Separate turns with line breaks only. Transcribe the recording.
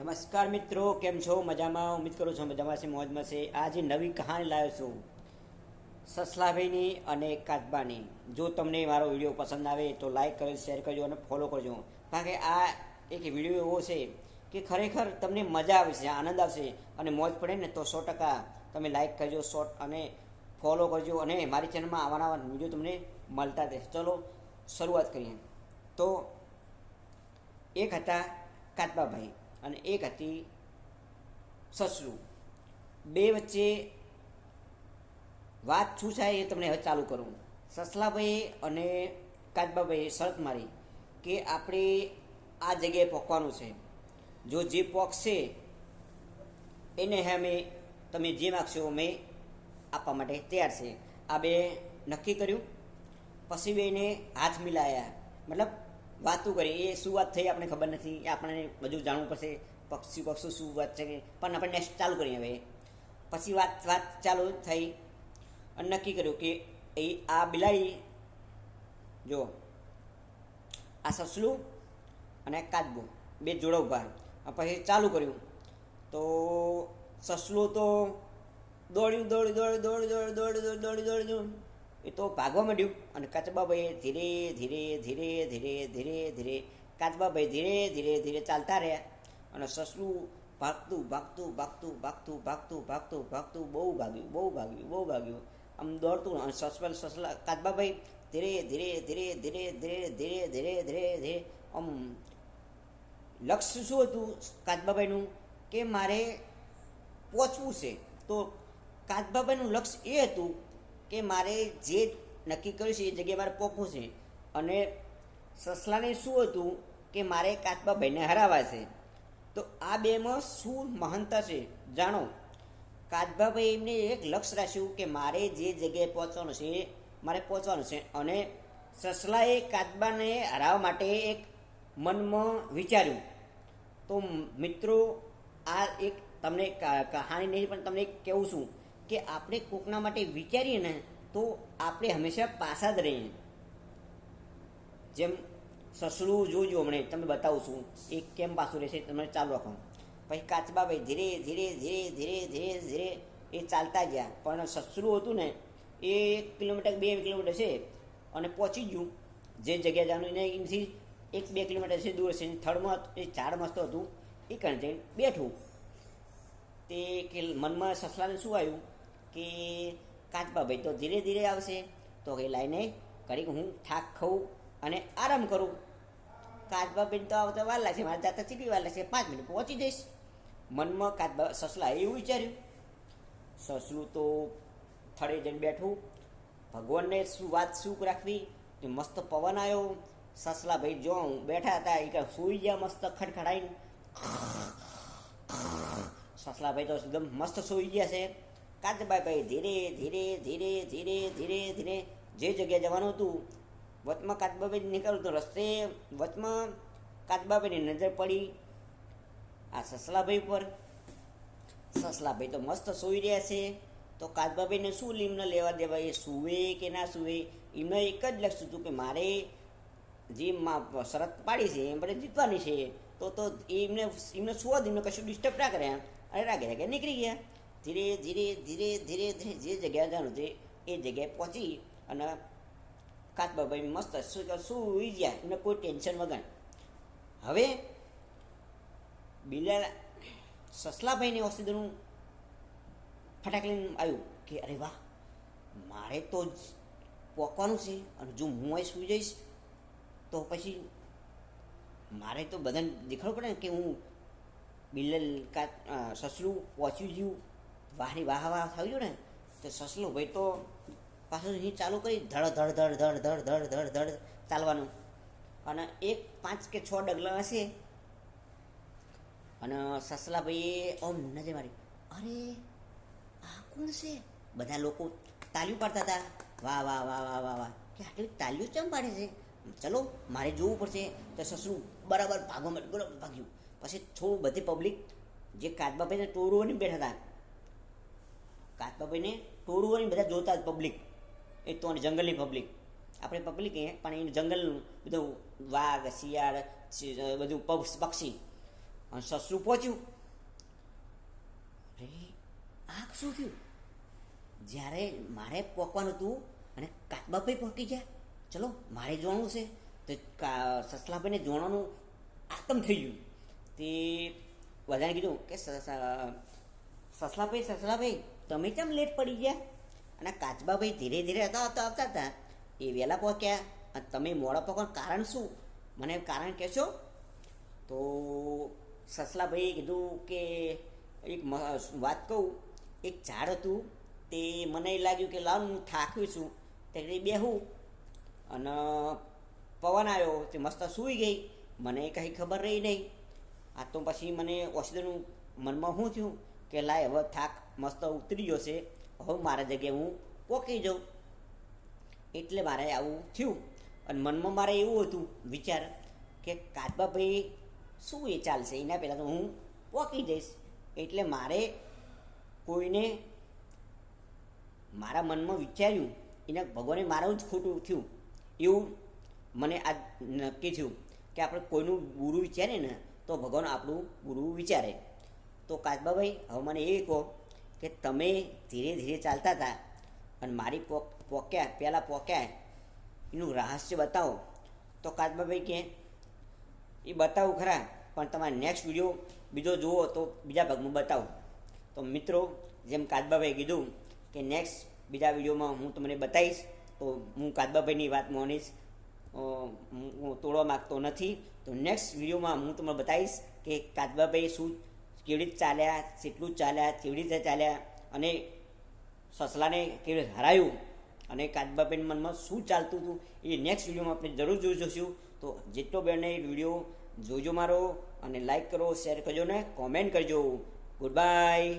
નમસ્કાર મિત્રો, કેમ છો? મજામાં? ઉમ્મીદ કરું છું મજામાં છે, મોજમાં છે. આજે નવી કહાની લાવ્યો છું. સસલાભાઈની અને કાચબાની જો તમને મારો વીડિયો પસંદ આવે તો લાઈક કરજો શેર કરજો અને ફોલો કરજો. કારણ આ એક વીડિયો એવો છે કે ખરેખર તમને મજા આવશે, આનંદ આવશે અને મોજ પડે ને તો સો ટકા તમે લાઈક કરજો શોર્ટ અને ફોલો કરજો અને મારી ચેનલમાં આવવાના વીડિયો તમને મળતા રહેશે. ચલો, શરૂઆત કરીએ. તો એક હતા કાચબાભાઈ અને એક હતી સસરું. બે વચ્ચે વાત શું થાય એ તમને હવે ચાલુ કરું. સસલાભાઈ અને કાચબાભાઈએ શરત મારી કે આપણે આ જગ્યાએ પોકવાનું છે. જો જે પોકશે એને અમે, તમે જે માગશો અમે આપવા માટે તૈયાર છે. આ બે નક્કી કર્યું. પછી બેને હાથ મિલાયા. મતલબ વાતું કરી એ શું વાત થઈ આપણે ખબર નથી. એ આપણને બધું જાણવું પડશે. પક્ષી પક્ષી શું વાત છે પણ આપણે નેક્સ્ટ ચાલુ કરીએ હવે. પછી વાત વાત ચાલુ થઈ અને નક્કી કર્યું કે એ આ બિલાડી, જો, આ સસલું અને કાચબો, બે જોડા ઊભા. પછી ચાલુ કર્યું. તો સસલું તો દોડ્યું દોડ્યું દોડ્યું દોડ્યું દોડ્યું દોડ્યું દોડ્યું દોડ્યું દોડ્યું. એ તો ભાગવા માંડ્યું અને કાચબાભાઈએ ધીરે ધીરે ધીરે ધીરે ધીરે ધીરે કાચબાભાઈ ધીરે ધીરે ધીરે ચાલતા રહ્યા અને સસલું ભાગતું ભાગતું ભાગતું ભાગતું ભાગતું ભાગતું ભાગતું બહુ ભાગ્યું બહુ ભાગ્યું બહુ ભાગ્યું આમ દોડતું અને સસપેલ સસલા કાચબાભાઈ ધીરે ધીરે ધીરે ધીરે ધીરે ધીરે ધીરે ધીરે ધીરે આમ લક્ષ્ય શું હતું કાચબાભાઈનું કે મારે પહોંચવું છે તો કાચબાભાઈનું લક્ષ્ય એ હતું કે મારે જે નક્કી કર્યું છે એ જગ્યાએ મારે પહોંચવું છે. અને સસલાને શું હતું કે મારે કાચબાભાઈને હરાવવા છે. તો આ બેમાં શું મહાનતા છે? જાણો. કાચબાભાઈ એમને એક લક્ષ્ય રાખ્યું કે મારે જે જગ્યાએ પહોંચવાનું છે, મારે પહોંચવાનું છે. અને સસલાએ કાચબાને હરાવવા માટે એક મનમાં વિચાર્યું. તો મિત્રો, આ એક તમને કહાની નહીં પણ તમને કહેવું છું. કે આપણે કોકના માટે વિચારીએ ને, તો આપણે હંમેશા પાછા જ રહીએ. જેમ સસલું જોજો હમણે તમે બતાવું છું. એ કેમ પાછું રહેશે તમે ચાલુ રાખો પછી કાચબાભાઈ ધીરે ધીરે ધીરે ધીરે ધીરે ધીરે એ ચાલતા ગયા. પણ સસલું હતું ને, એ એક કિલોમીટર, બે કિલોમીટર છે. અને પહોંચી ગયું. જે જગ્યા જવાનું એને એમથી એક, બે કિલોમીટર છે, દૂર છે. થર્ડમાં એ ઝાડ મસ્ત હતું. એ જઈને બેઠું. તે કે મનમાં સસલાને શું આવ્યું? કે કાચબાભાઈ તો ધીરે ધીરે આવશે, તો એ લાઈને કરી હું થાક ખાઉં અને આરામ કરું. કાચબાભાઈ તો આવતા વાર લાગશે મારે જાતા ચીટલી વાર લાગશે પાંચ મિનિટ પહોંચી જઈશ. મનમાં કાચબા સસલા એવું વિચાર્યું. સસલું તો થડે જઈને બેઠું. ભગવાનને શું વાત શું રાખવી? મસ્ત પવન આવ્યો સસલા ભાઈ જો હું બેઠા હતા એ સૂઈ ગયા મસ્ત ખડખડાઈને. સસલા ભાઈ તો એકદમ મસ્ત સૂઈ ગયા છે. કાચબાઈ ભાઈ ધીરે ધીરે ધીરે ધીરે ધીરે ધીરે જે જગ્યાએ જવાનું હતું, વચમાં કાંતબાભાઈ નીકળ્યું તો રસ્તે, વચમાં કાચબાભાઈની નજર પડી, આ સસલાભાઈ પર સસલાભાઈ તો મસ્ત સૂઈ રહ્યા છે, તો કાચબાભાઈને શું લીમને લેવા દેવા, એ સૂવે કે ના સૂવે, એમને એક જ લક્ષ્ય હતું કે મારે જે શરત પાડી છે, એમ આપણે જીતવાની છે, તો તો એમને એમને સુવા દીમને કશું ડિસ્ટર્બ ના કર્યા, અને રાગે રાગે નીકળી ગયા. ધીરે ધીરે ધીરે ધીરે ધીરે જે જગ્યાએ જવાનું છે એ જગ્યાએ પહોંચી અને કાચબાભાઈ મસ્ત શું સુઈ ગયા. એમને કોઈ ટેન્શન વગર. હવે બિલાલ સસલાભાઈને ઓક્સિજનનું ફટાક લઈને આવ્યું કે અરે વાહ મારે તો જ પોકવાનું છે અને જો હું અહીં સૂઈ જઈશ તો પછી મારે તો બધાને દેખાડવું પડે ને કે હું બિલ્લ કા અ, સસલું પહોંચ્યું ગયું વાહની વાહ વાહ થયું ને, તો સસલું ભાઈ તો પાછું અહીં ચાલુ કરી ધડ ધડ ધડ ધડ ધડ ધડ ધડ ધડ ચાલવાનું. અને એક, પાંચ કે છ ડગલા હશે. અને સસલા ભાઈએ ઓમ નજર મારી, અરે, આ કોણ છે? બધા લોકો તાલીઓ પાડતા હતા. વાહ વાહ વાહ વાહ વાહ વાહ, કે આટલી તાલીઓ ચમ પાડે છે? ચલો, મારે જોવું પડશે. તો સસલું બરાબર ભાગો માટે ભાગ્યું. પછી થોડું બધી પબ્લિક જે કાચબાભાઈને ટોરુઓની બેઠા હતા કાચબાભાઈને ને બધા જોતા પબ્લિક એ તો જંગલની પબ્લિક આપણે પબ્લિક પણ એનું જંગલનું બધું વાઘ, શિયાળ બધું પક્ષ- અને સસરું પહોંચ્યું અરે આ શું થયું જ્યારે મારે પહોંચવાનું હતું અને કાચબાભાઈ પહોંચી ગયા. ચલો, મારે જોવાનું છે. તો સસલાભાઈને જોવાનું આતમ થઈ ગયું. તે બધાને કીધું કે સસલાભાઈ સસલાભાઈ, તમે કેમ લેટ પડી ગયા? અને કાચબાભાઈ ધીરે ધીરે હતા હતા આવતા હતા એ વહેલા પહોંચ્યા. અને તમે મોડા પહોંચવાનું કારણ શું? મને કારણ કહેશો? તો સસલાભાઈએ કીધું કે એક વાત કહું. એક ઝાડ હતું. તે મને લાગ્યું કે લાવ હું થાક્યું છું. તે બેહું. અને પવન આવ્યો. તે મસ્ત સૂઈ ગઈ. મને કંઈ ખબર રહી નહીં. આ તો પછી મને ઓક્સિજનનું મનમાં શું થયું? કે લાય, હવે થાક મસ્ત ઉતરી ગયો છે. હવે મારા જગ્યાએ હું પોકી જાઉં. એટલે મારે આવું થયું. અને મનમાં મારે એવું હતું, વિચાર કે કાચબાભાઈ શું એ ચાલશે? એના પહેલાં તો હું પોકી જઈશ. એટલે મારે કોઈને મારા મનમાં વિચાર્યું, એના ભગવાને મારું જ ખોટું થયું. એવું મને આ નક્કી થયું કે આપણે કોઈનું બુરું વિચારે ને, તો ભગવાન આપણું બુરું વિચારે. તો કાચબાભાઈ હવે મને એ કહો કે તમે ધીરે ધીરે ચાલતા હતા અને મારી પોક, પોક્યા પહેલાં પોક્યા એનું રહસ્ય બતાવો. તો કાચબાભાઈ કે એ બતાવું ખરા, પણ તમારે નેક્સ્ટ વીડિયો બીજો જુઓ તો બીજા ભાગમાં બતાવું. તો મિત્રો, જેમ કાચબાભાઈ કીધું કે નેક્સ્ટ બીજા વિડીયોમાં હું તમને બતાવીશ, તો હું કાચબાભાઈની વાત માનીશ. હું તોડવા માગતો નથી. તો નેક્સ્ટ વિડીયોમાં હું તમને બતાવીશ કે કાચબાભાઈ શું કેવી રીતે ચાલ્યા, કેટલું ચાલ્યા કેવી રીતે ચાલ્યા અને સસલાને કેવી રીતે હરાયું અને કાચબાબેન મનમાં શું ચાલતું હતું એ નેક્સ્ટ વિડીયોમાં આપણે જરૂર જોઈ જોઈશું. તો જેટલો બેને વીડિયો જોજો મારો અને લાઈક કરો શેર કરજો ને કોમેન્ટ કરજો. Good bye